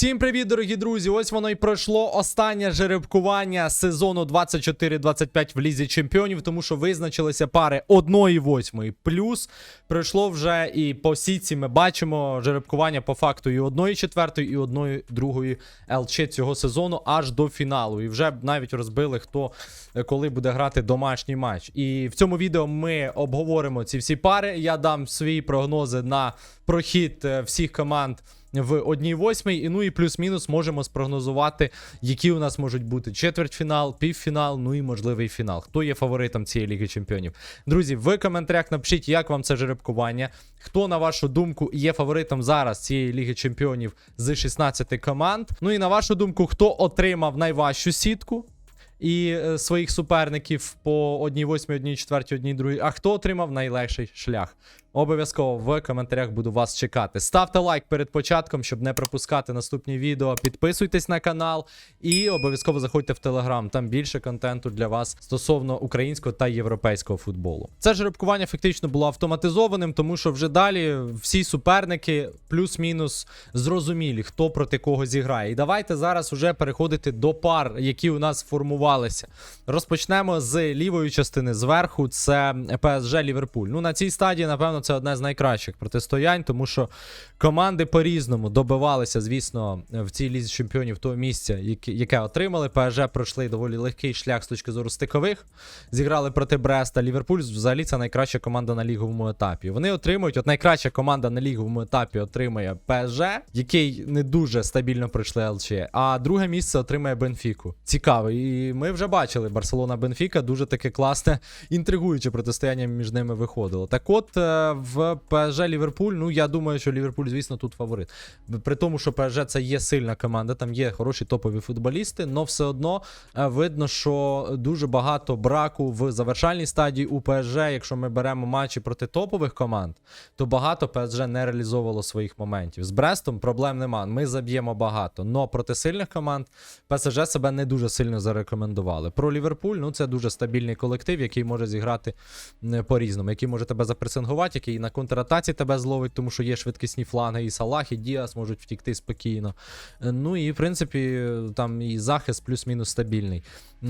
Всім привіт, дорогі друзі! Ось воно і пройшло останнє жеребкування сезону 24-25 в Лізі Чемпіонів, тому що визначилися пари 1-8. Плюс пройшло вже і по сітці ми бачимо жеребкування по факту і 1-4, і 1-2 ЛЧ цього сезону аж до фіналу. І вже навіть розбили, хто е, коли буде грати домашній матч. І в цьому відео ми обговоримо ці всі пари. Я дам свої прогнози на прохід е, всіх команд в одній восьмій. І ну і плюс-мінус можемо спрогнозувати, які у нас можуть бути четвертьфінал, півфінал, ну і можливий фінал. Хто є фаворитом цієї ліги чемпіонів? Друзі, в коментарях напишіть, як вам це жеребкування. Хто, на вашу думку, є фаворитом зараз цієї ліги чемпіонів з 16 команд? Ну і на вашу думку, хто отримав найважчу сітку? І е, своїх суперників по одній восьмій, одній четвертій, одній другій. А хто отримав найлегший шлях? Обов'язково в коментарях буду вас чекати. Ставте лайк перед початком, щоб не пропускати наступні відео. Підписуйтесь на канал і обов'язково заходьте в телеграм. Там більше контенту для вас стосовно українського та європейського футболу. Це жеребкування фактично було автоматизованим, тому що вже далі всі суперники плюс-мінус зрозумілі, хто проти кого зіграє. І давайте зараз уже переходити до пар, які у нас формувалися. Розпочнемо з лівої частини зверху. Це ПСЖ Ліверпуль. Ну на цій стадії, напевно, це одне з найкращих протистоянь, тому що команди по-різному добивалися, звісно, в цій лізі чемпіонів того місця, яке, отримали. ПСЖ пройшли доволі легкий шлях з точки зору стикових. Зіграли проти Бреста. Ліверпуль взагалі це найкраща команда на ліговому етапі. Вони отримують, от найкраща команда на ліговому етапі отримує ПСЖ, який не дуже стабільно пройшли ЛЧ. А друге місце отримує Бенфіку. Цікаво. І ми вже бачили Барселона Бенфіка, дуже таке класне, інтригуюче протистояння між ними виходило. Так от е, в ПСЖ Ліверпуль, ну я думаю, що Ліверпуль, звісно, тут фаворит. При тому, що ПСЖ це є сильна команда, там є хороші топові футболісти, але все одно е, видно, що дуже багато браку в завершальній стадії у ПСЖ. Якщо ми беремо матчі проти топових команд, то багато ПСЖ не реалізовувало своїх моментів. З Брестом проблем нема. Ми заб'ємо багато. Но проти сильних команд ПСЖ себе не дуже сильно зарекомендували. Про Ліверпуль, ну це дуже стабільний колектив, який може зіграти по-різному, який може тебе запресингувати, який на контратаці тебе зловить, тому що є швидкісні фланги, і Салах, і Діас можуть втікти спокійно. Е, Ну і в принципі, там і захист плюс-мінус стабільний.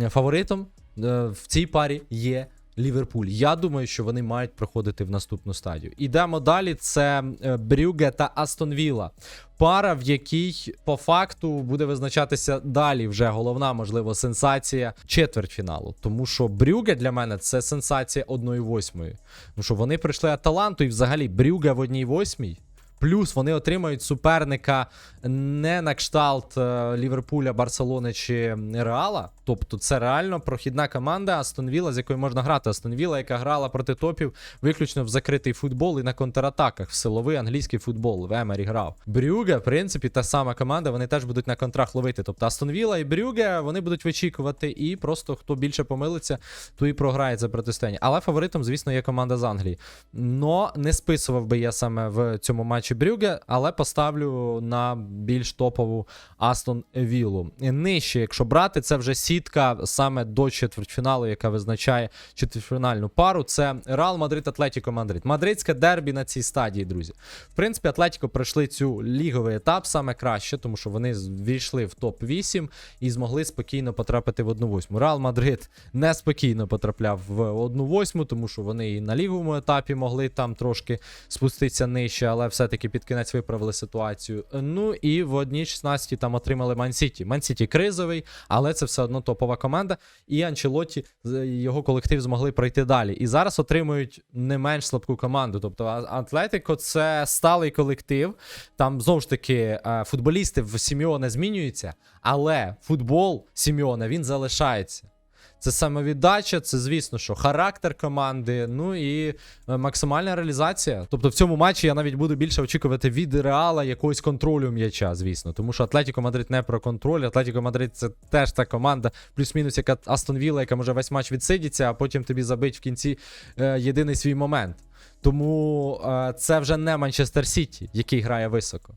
Е, Фаворитом е, в цій парі є. Ліверпуль. Я думаю, що вони мають проходити в наступну стадію. Ідемо далі. Це е, Брюге та Астон Вілла. Пара, в якій по факту буде визначатися далі вже головна, можливо, сенсація четвертьфіналу. Тому що Брюге для мене це сенсація 1-8. Тому що вони прийшли Аталанту і взагалі Брюге в 1-8. Плюс вони отримають суперника не на кшталт е, Ліверпуля, Барселони чи Реала. Тобто це реально прохідна команда Астон Вілла, з якою можна грати. Астон Вілла, яка грала проти топів виключно в закритий футбол і на контратаках, в силовий англійський футбол. В Емері грав. Брюге, в принципі, та сама команда, вони теж будуть на контрах ловити. Тобто Астон Вілла і Брюге вони будуть вичікувати, і просто хто більше помилиться, то і програє це протистояння. Але фаворитом, звісно, є команда з Англії. Но не списував би я саме в цьому матчі Брюге, але поставлю на більш топову Астон Віллу. Нижче, якщо брати, це вже сітка саме до четвертьфіналу, яка визначає четвертьфінальну пару. Це Реал Мадрид Атлетіко Мадрид. Мадридське дербі на цій стадії, друзі. В принципі, Атлетіко пройшли цю ліговий етап саме краще, тому що вони війшли в топ-8 і змогли спокійно потрапити в 1-8. Реал Мадрид неспокійно потрапляв в 1-8, тому що вони і на ліговому етапі могли там трошки спуститися нижче, але все-таки під кінець виправили ситуацію. Ну і в 1-16 там отримали Ман-Сіті. Ман-Сіті кризовий, але це все одно топова команда. І Анчелотті з- його колектив змогли пройти далі. І зараз отримують не менш слабку команду. Тобто Атлетико це сталий колектив. Там знову ж таки е, футболісти в Сіміона змінюються, але футбол Сіміона він залишається. Це самовіддача, це звісно, що характер команди, ну і е, максимальна реалізація. Тобто в цьому матчі я навіть буду більше очікувати від реала якогось контролю м'яча, звісно. Тому що Атлетіко Мадрид не про контроль. Атлетіко Мадрид це теж та команда, плюс-мінус, яка Астон Вілла, яка може весь матч відсидіться, а потім тобі забить в кінці е, єдиний свій момент. Тому е, це вже не Манчестер Сіті, який грає високо.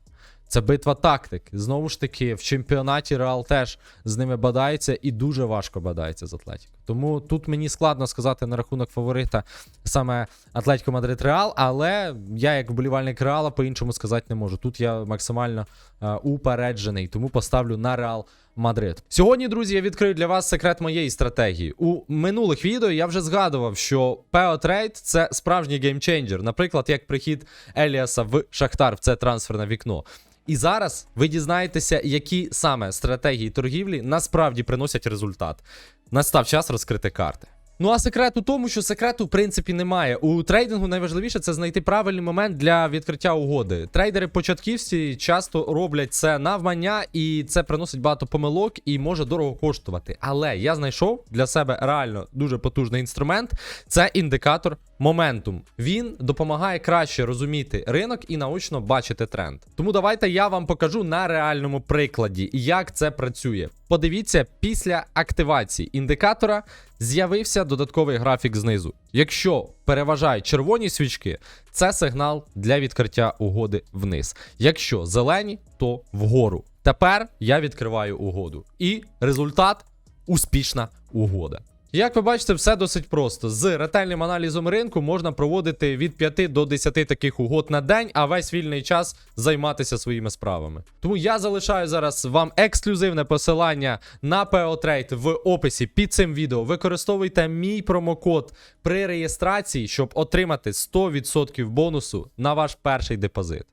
Це битва тактик. Знову ж таки, в чемпіонаті Реал теж з ними бадається і дуже важко бадається з Атлетіко. Тому тут мені складно сказати на рахунок фаворита саме Атлетіко Мадрид Реал, але я, як вболівальник Реала, по-іншому сказати не можу. Тут я максимально е, упереджений, тому поставлю на Реал Мадрид. Сьогодні, друзі, я відкрию для вас секрет моєї стратегії. У минулих відео я вже згадував, що PO Trade – це справжній геймченджер. Наприклад, як прихід Еліаса в Шахтар в це трансферне вікно. І зараз ви дізнаєтеся, які саме стратегії торгівлі насправді приносять результат. Настав час розкрити карти. Ну а секрет у тому, що секрету в принципі немає. У трейдингу найважливіше це знайти правильний момент для відкриття угоди. Трейдери початківці часто роблять це навмання, і це приносить багато помилок і може дорого коштувати. Але я знайшов для себе реально дуже потужний інструмент. Це індикатор моментум. Він допомагає краще розуміти ринок і наочно бачити тренд. Тому давайте я вам покажу на реальному прикладі, як це працює. Подивіться, після активації індикатора з'явився додатковий графік знизу. Якщо переважають червоні свічки, це сигнал для відкриття угоди вниз. Якщо зелені, то вгору. Тепер я відкриваю угоду. І результат успішна угода. Як ви бачите, все досить просто. З ретельним аналізом ринку можна проводити від 5 до 10 таких угод на день, а весь вільний час займатися своїми справами. Тому я залишаю зараз вам ексклюзивне посилання на PO Trade в описі під цим відео. Використовуйте мій промокод при реєстрації, щоб отримати 100% бонусу на ваш перший депозит.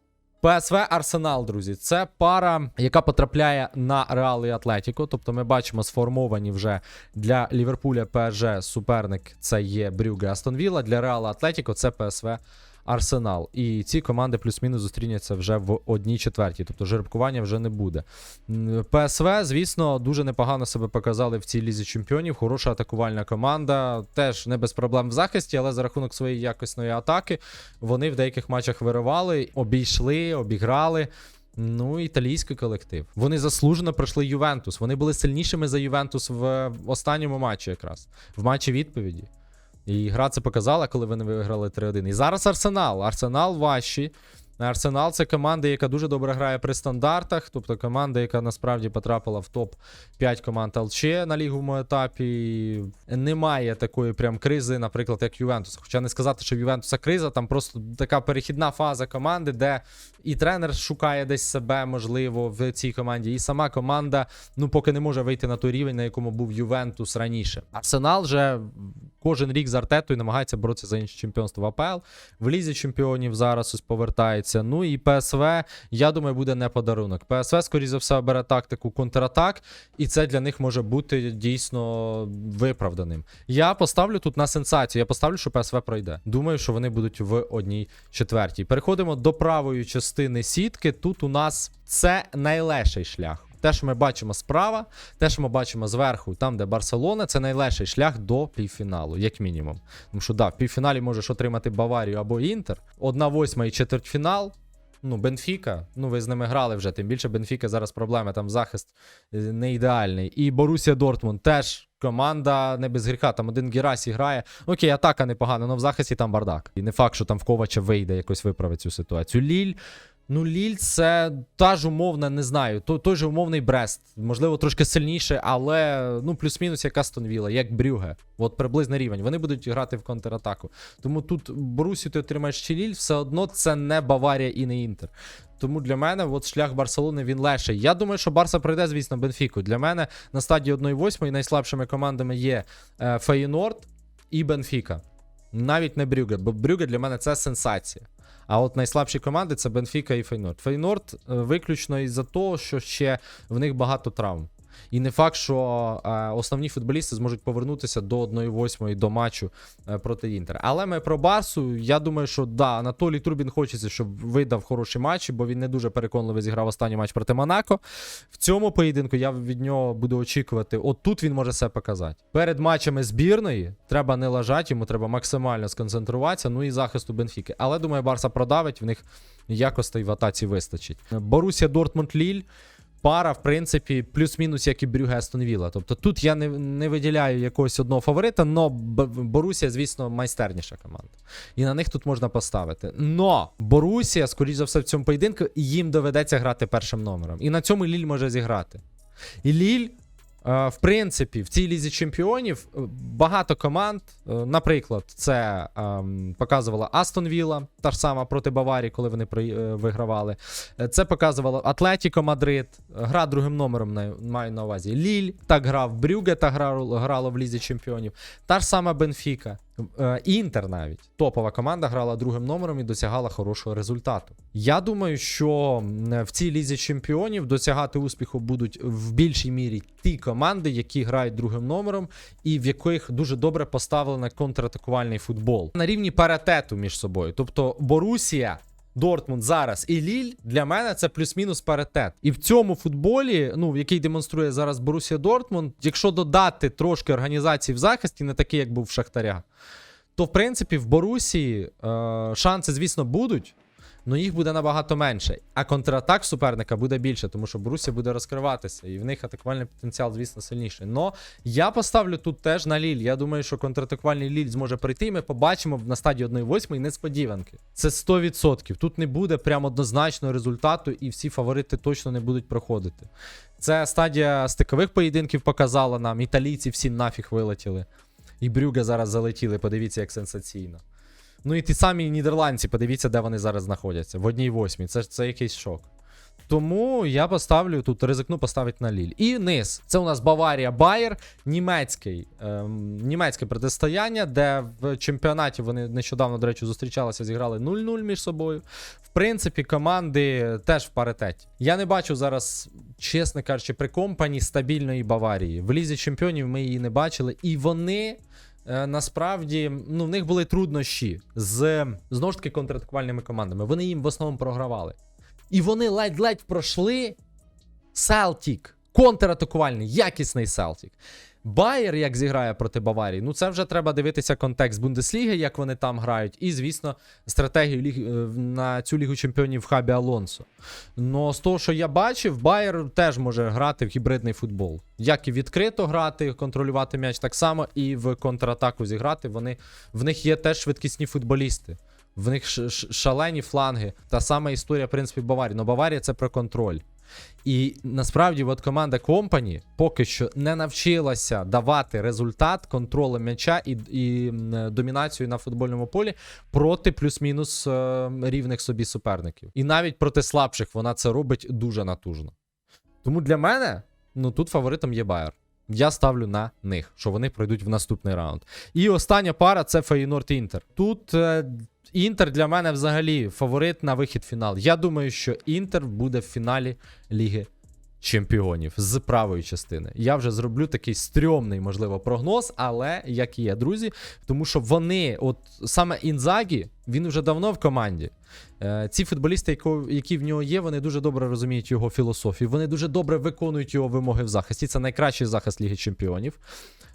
ПСВ Арсенал, друзі, це пара, яка потрапляє на Реал і Атлетіко. Тобто ми бачимо сформовані вже для Ліверпуля ПСЖ суперник це є Брюге Астон Вілла, Для Реала Атлетіко це ПСВ Арсенал. І ці команди плюс-мінус зустрінуться вже в одній четвертій, тобто жеребкування вже не буде. ПСВ, звісно, дуже непогано себе показали в цій лізі чемпіонів. Хороша атакувальна команда, теж не без проблем в захисті, але за рахунок своєї якісної атаки вони в деяких матчах виривали, обійшли, обіграли. Ну, італійський колектив. Вони заслужено пройшли Ювентус. Вони були сильнішими за Ювентус в останньому матчі, якраз в матчі відповіді. І гра це показала, коли вони виграли 3-1. І зараз Арсенал. Арсенал важчий. Арсенал це команда, яка дуже добре грає при стандартах, тобто команда, яка насправді потрапила в топ-5 команд ЛЧ на ліговому етапі. Немає такої прям кризи, наприклад, як Ювентус. Хоча не сказати, що в Ювентуса криза, там просто така перехідна фаза команди, де і тренер шукає десь себе, можливо, в цій команді, і сама команда ну поки не може вийти на той рівень, на якому був Ювентус раніше. Арсенал же кожен рік з Артетою намагається боротися за інше чемпіонство в АПЛ. В лізі чемпіонів зараз ось повертається. Ну і ПСВ, я думаю, буде не подарунок. ПСВ, скоріше за все, бере тактику контратак, і це для них може бути дійсно виправданим. Я поставлю тут на сенсацію. Я поставлю, що ПСВ пройде. Думаю, що вони будуть в одній четвертій. Переходимо до правої частини сітки. Тут у нас це найлегший шлях. Те, що ми бачимо справа, те, що ми бачимо зверху, там, де Барселона, це найлегший шлях до півфіналу, як мінімум. Тому що да, в півфіналі можеш отримати Баварію або Інтер. Одна восьма і четвертьфінал. Ну, Бенфіка, ну ви з ними грали вже, тим більше Бенфіка зараз проблеми, там захист е, не ідеальний. І Борусія Дортмунд теж команда не без гріха. Там один Герасі грає. Окей, атака непогана, але в захисті там бардак. І не факт, що там в Ковача вийде якось виправить цю ситуацію. Ліль. Ну, Ліль це та ж умовна, не знаю. Той, той же умовний Брест. Можливо, трошки сильніше, але ну, плюс-мінус як Астон Вілла, як Брюге. От приблизний рівень. Вони будуть грати в контратаку. Тому тут Борусі ти отримаєш чи Ліль, все одно це не Баварія і не Інтер. Тому для мене от шлях Барселони він легший. Я думаю, що Барса пройде, звісно, Бенфіку. Для мене на стадії 1-8 найслабшими командами є е, Фейнорд і Бенфіка. Навіть не Брюге, бо Брюге для мене це сенсація. А от найслабші команди це Бенфіка і Фейнорд. Фейнорд е, виключно із-за того, що ще в них багато травм. І не факт, що е, основні футболісти зможуть повернутися до 1-8 до матчу е, проти Інтера. Але ми про Барсу. Я думаю, що да, Анатолій Трубін хочеться, щоб видав хороші матчі, бо він не дуже переконливо зіграв останній матч проти Монако. В цьому поєдинку я від нього буду очікувати. От тут він може себе показати. Перед матчами збірної треба не лажати, йому треба максимально сконцентруватися. Ну і захисту Бенфіки. Але думаю, Барса продавить, в них якостей в атаці вистачить. Борусія Дортмунд Ліль. Пара, в принципі, плюс-мінус, як і Брюге Астон Вілла. Тобто тут я не, не виділяю якогось одного фаворита, Б- Борусія, звісно, майстерніша команда. І на них тут можна поставити. Но Борусія, скоріш за все, в цьому поєдинку їм доведеться грати першим номером. І на цьому Ліль може зіграти. І Ліль, в принципі, в цій лізі чемпіонів е, багато команд. е, Наприклад, це ем, показувала Астон Вілла, та ж сама проти Баварії, коли вони е, вигравали. Е, Це показувала Атлетіко Мадрид. Гра другим номером маю на увазі. Ліль так грав, Брюге та грало, грало в лізі чемпіонів. Та ж сама Бенфіка. Е, Інтер навіть топова команда грала другим номером і досягала хорошого результату. Я думаю, що в цій лізі чемпіонів досягати успіху будуть в більшій мірі ті команди, які грають другим номером, і в яких дуже добре поставлено контратакувальний футбол на рівні паритету між собою. Тобто Борусія. Дортмунд зараз і Ліль для мене це плюс-мінус паритет. І в цьому футболі, ну який демонструє зараз Борусія Дортмунд, якщо додати трошки організації в захисті, не такий, як був в Шахтаря, то в принципі в Борусії е, шанси, звісно, будуть. Але їх буде набагато менше. А контратак суперника буде більше, тому що Борусія буде розкриватися, і в них атакувальний потенціал, звісно, сильніший. Но я поставлю тут теж на Ліль. Я думаю, що контратакувальний Ліль зможе прийти, і ми побачимо на стадії 1-8 несподіванки. Це 100%. Тут не буде прям однозначного результату, і всі фаворити точно не будуть проходити. Це стадія стикових поєдинків показала нам. Італійці всі нафіг вилетіли. І Брюге зараз залетіли, подивіться, як сенсаційно. Ну і ті самі нідерландці, подивіться, де вони зараз знаходяться. В одній восьмій. Це, це якийсь шок. Тому я поставлю тут, ризикну поставити на Ліль. І низ. Це у нас Баварія Байер, німецький, ем, німецьке протистояння, де в чемпіонаті вони нещодавно, до речі, зустрічалися, зіграли 0-0 між собою. В принципі, команди теж в паритеті. Я не бачу зараз, чесно кажучи, при компані стабільної Баварії. В лізі чемпіонів ми її не бачили, і вони. Е, Насправді, ну, в них були труднощі з знову ж таки контратакувальними командами. Вони їм в основному програвали. І вони ледь-ледь пройшли Селтік. Контратакувальний, якісний Селтік. Байер, як зіграє проти Баварії, ну це вже треба дивитися контекст Бундесліги, як вони там грають, і, звісно, стратегію ліг... е, на цю лігу чемпіонів в хабі Алонсо. Ну, з того, що я бачив, Байер теж може грати в гібридний футбол. Як і відкрито грати, контролювати м'яч, так само і в контратаку зіграти. Вони... В них є теж швидкісні футболісти. В них шалені фланги. Та сама історія, в принципі, Баварії. Но Баварія це про контроль. І насправді, от команда Компані поки що не навчилася давати результат контролем м'яча і, і домінацію на футбольному полі проти плюс-мінус е, рівних собі суперників. І навіть проти слабших вона це робить дуже натужно. Тому для мене, ну тут фаворитом є Байер. Я ставлю на них, що вони пройдуть в наступний раунд. І остання пара це Фейнорд Інтер. Тут е, Інтер для мене взагалі фаворит на вихід в фінал. Я думаю, що Інтер буде в фіналі Ліги Чемпіонів з правої частини. Я вже зроблю такий стрьомний, можливо, прогноз, але як і є, друзі, тому що вони, от саме Інзагі, він вже давно в команді. Е, ці футболісти, які в нього є, вони дуже добре розуміють його філософію. Вони дуже добре виконують його вимоги в захисті. Це найкращий захист Ліги Чемпіонів.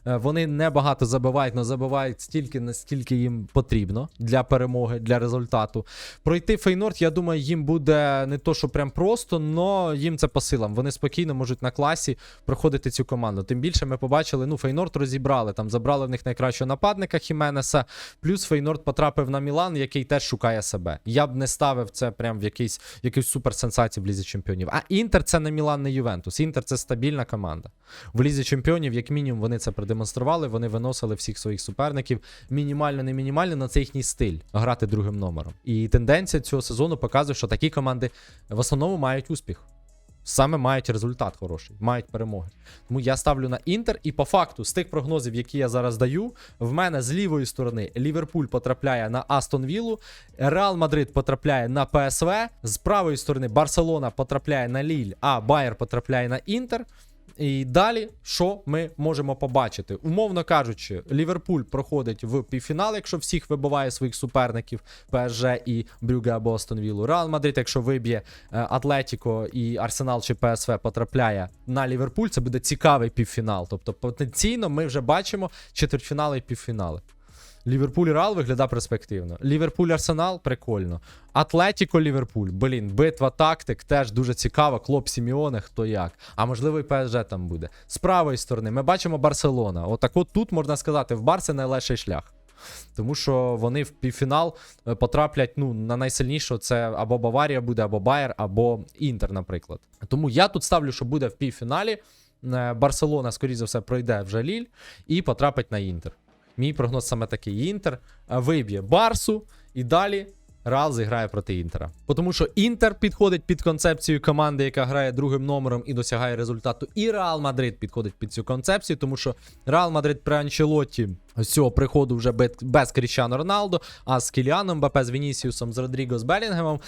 Е, Вони небагато забивають, але забивають стільки, наскільки їм потрібно для перемоги, для результату. Пройти Фейнорд, я думаю, їм буде не то, що прям просто, але їм це по силам. Вони спокійно можуть на класі проходити цю команду. Тим більше ми побачили, ну, Фейнорд розібрали. Там забрали в них найкращого нападника Хіменеса. Плюс Фейнорд потрапив на Мілан, який теж шукає себе. Я б не ставив це прям в якийсь, якийсь суперсенсації в Лізі Чемпіонів. А Інтер це не Мілан, не Ювентус. Інтер це стабільна команда. В Лізі Чемпіонів, як мінімум, вони це продемонстрували. Вони виносили всіх своїх суперників. Мінімально, не мінімально, на це їхній стиль грати другим номером. І тенденція цього сезону показує, що такі команди в основному мають успіх. Саме мають результат хороший, мають перемоги. Тому я ставлю на інтер, і по факту, з тих прогнозів, які я зараз даю, в мене з лівої сторони Ліверпуль потрапляє на Астон Віллу, Реал Мадрид потрапляє на ПСВ, з правої сторони Барселона потрапляє на Ліль, а Байер потрапляє на Інтер. І далі, що ми можемо побачити? Умовно кажучи, Ліверпуль проходить в півфінал, якщо всіх вибиває своїх суперників ПСЖ і Брюге або Астон Віллу. Реал Мадрид, якщо виб'є е, Атлетіко і Арсенал чи ПСВ потрапляє на Ліверпуль, це буде цікавий півфінал. Тобто, потенційно ми вже бачимо четвертьфінали і півфінали. Ліверпуль Реал виглядає перспективно. Ліверпуль Арсенал прикольно. Атлетіко Ліверпуль, блін, битва тактик теж дуже цікава. Клоп Сіміоне, хто як. А можливо, і ПСЖ там буде. З правої сторони ми бачимо Барселона. Отак от тут можна сказати, в Барси найлегший шлях. Тому що вони в півфінал е, потраплять ну, на найсильнішу це або Баварія буде, або Байер, або Інтер, наприклад. Тому я тут ставлю, що буде в півфіналі. Е, Барселона, скоріш за все, пройде вже Ліль і потрапить на Інтер. Мій прогноз саме такий: Інтер е, виб'є Барсу і далі. Реал зіграє проти Інтера. Тому що Інтер підходить під концепцію команди, яка грає другим номером і досягає результату. І Реал Мадрид підходить під цю концепцію, тому що Реал Мадрид при Анчелотті з цього приходу вже без, Кріщано Роналдо, а з Кіліаном Бапе, з Вінісіусом, з Родріго, з Белінгемом.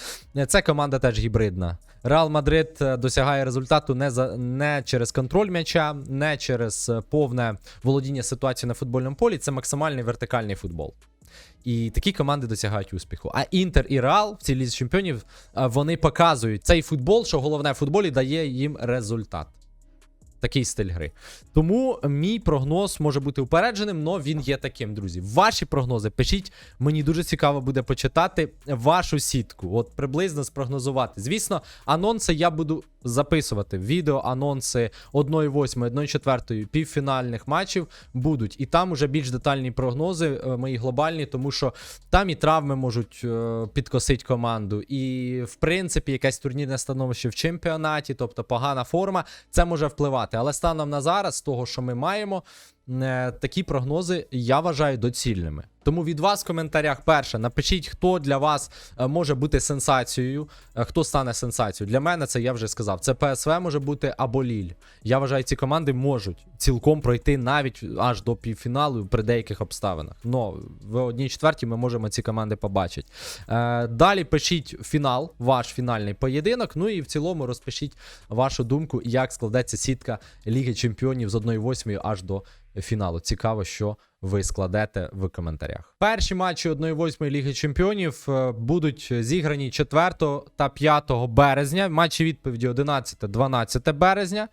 Це команда теж гібридна. Реал Мадрид е, досягає результату не за не через контроль м'яча, не через е, повне володіння ситуацією на футбольному полі. Це максимальний вертикальний футбол. І такі команди досягають успіху. А Інтер і Реал в цій лізі чемпіонів е, вони показують цей футбол, що головне в футболі дає їм результат. Такий стиль гри. Тому мій прогноз може бути упередженим, але він є таким, друзі. Ваші прогнози пишіть. Мені дуже цікаво буде почитати вашу сітку. От приблизно спрогнозувати. Звісно, анонси я буду записувати. Відео, анонси 1-8, 1-4 півфінальних матчів будуть. І там уже більш детальні прогнози, е, мої глобальні, тому що там і травми можуть е, підкосити команду. І, в принципі, якесь турнірне становище в чемпіонаті, тобто погана форма, це може впливати. Але станом на зараз, з того, що ми маємо, е, такі прогнози я вважаю доцільними. Тому від вас в коментарях перше напишіть, хто для вас е, може бути сенсацією, е, хто стане сенсацією. Для мене це я вже сказав. Це ПСВ може бути або Ліль. Я вважаю, ці команди можуть цілком пройти навіть аж до півфіналу при деяких обставинах. Но в одній четвертій ми можемо ці команди побачити. Е, далі пишіть фінал, ваш фінальний поєдинок. Ну і в цілому розпишіть вашу думку, як складеться сітка Ліги Чемпіонів з 1-8 аж до фіналу. Цікаво, що ви складете в коментарях. Перші матчі 1-8 Ліги Чемпіонів е, будуть зіграні 4 та 5 березня. Матчі відповіді 11-12 березня.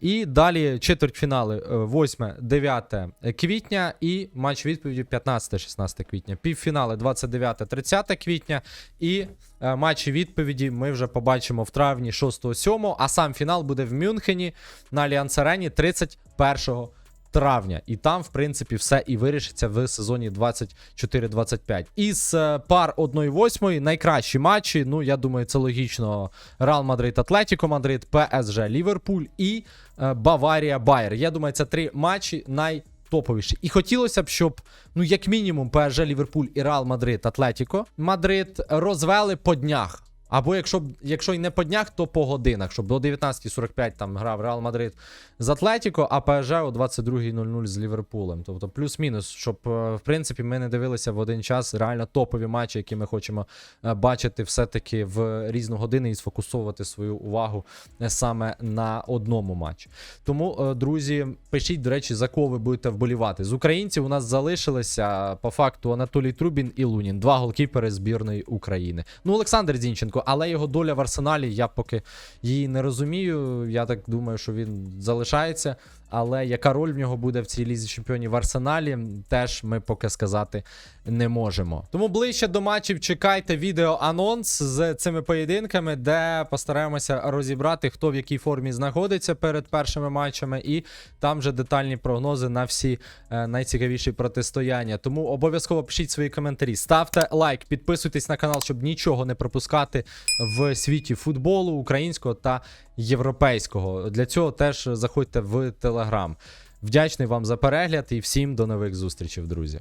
І далі четвертьфінали е, 8-9 квітня і матч відповіді 15-16 квітня. Півфінали 29-30 квітня. І е, матчі відповіді ми вже побачимо в травні 6-7, а сам фінал буде в Мюнхені на Альянс Арені 31 травня. І там, в принципі, все і вирішиться в сезоні 24-25. Із е, пар 1-8 найкращі матчі. Ну, я думаю, це логічно. Реал Мадрид, Атлетіко Мадрид, ПСЖ, Ліверпуль і е, Баварія Байер. Я думаю, це три матчі най. Топовіші. І хотілося б, щоб, ну, як мінімум, ПСЖ, Ліверпуль і Реал Мадрид, Атлетіко Мадрид розвели по днях. Або якщо, якщо й не по днях, то по годинах, щоб до 19.45 там грав Реал Мадрид з Атлетіко, а ПСЖ о 22.00 з Ліверпулем. Тобто плюс-мінус, щоб е, в принципі ми не дивилися в один час реально топові матчі, які ми хочемо е, бачити все-таки в різну годину і сфокусовувати свою увагу е, саме на одному матчі. Тому, друзі, пишіть, до речі, за кого ви будете вболівати. З українців у нас залишилися по факту Анатолій Трубін і Лунін, два голкіпери збірної України. Ну, Олександр Зінченко, але його доля в арсеналі, я поки її не розумію. Я так думаю, що він залишається. Але яка роль в нього буде в цій лізі чемпіонів в арсеналі, теж ми поки сказати не можемо. Тому ближче до матчів чекайте відео анонс з цими поєдинками, де постараємося розібрати, хто в якій формі знаходиться перед першими матчами, і там вже детальні прогнози на всі е, найцікавіші протистояння. Тому обов'язково пишіть свої коментарі, ставте лайк, підписуйтесь на канал, щоб нічого не пропускати в світі футболу українського та європейського. Для цього теж заходьте в телеграм. Вдячний вам за перегляд і всім до нових зустрічей, друзі.